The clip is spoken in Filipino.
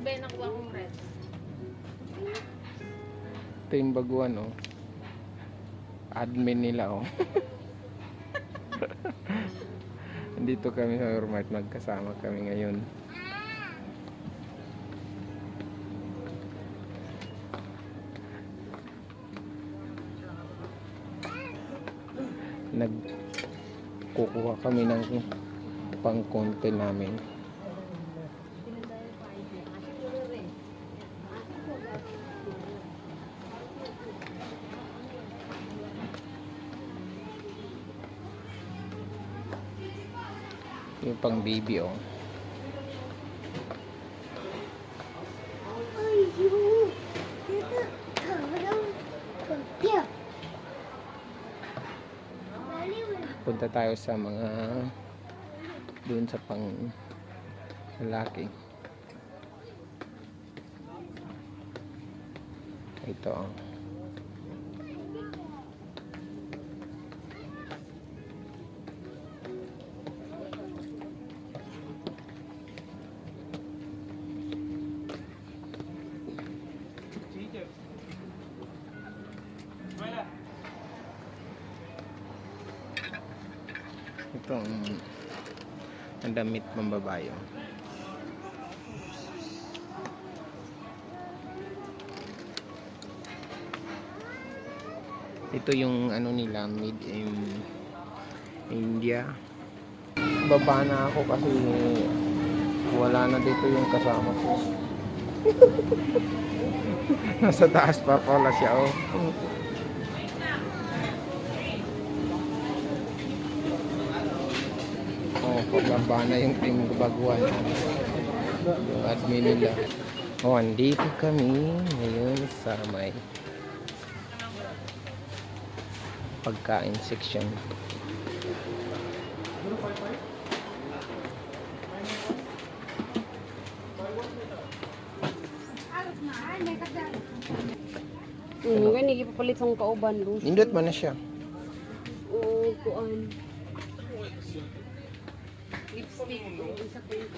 be, nakuha kong red. Ito yung baguhan, oh. Admin nila, oh. Dito kami sa Urmart, magkasama kami ngayon. Nagkukuha kami ng pang-content namin. Yung pang baby, oh. Punta tayo sa mga doon sa pang lalaki ito oh. Ito ang ang damit pambabayo ito yung ano nila made in India. Baba na ako kasi wala na dito yung kasama ko. Nasa taas pa pala siya oh pababa na yung team baguhan. Yung admin nila. Oh, andito kami ngayon sa may pagkain section. Mm, gani gipapalit sang kauban do. Nindot man na siya. Oo, kuan. Lipstick. Isa ko yung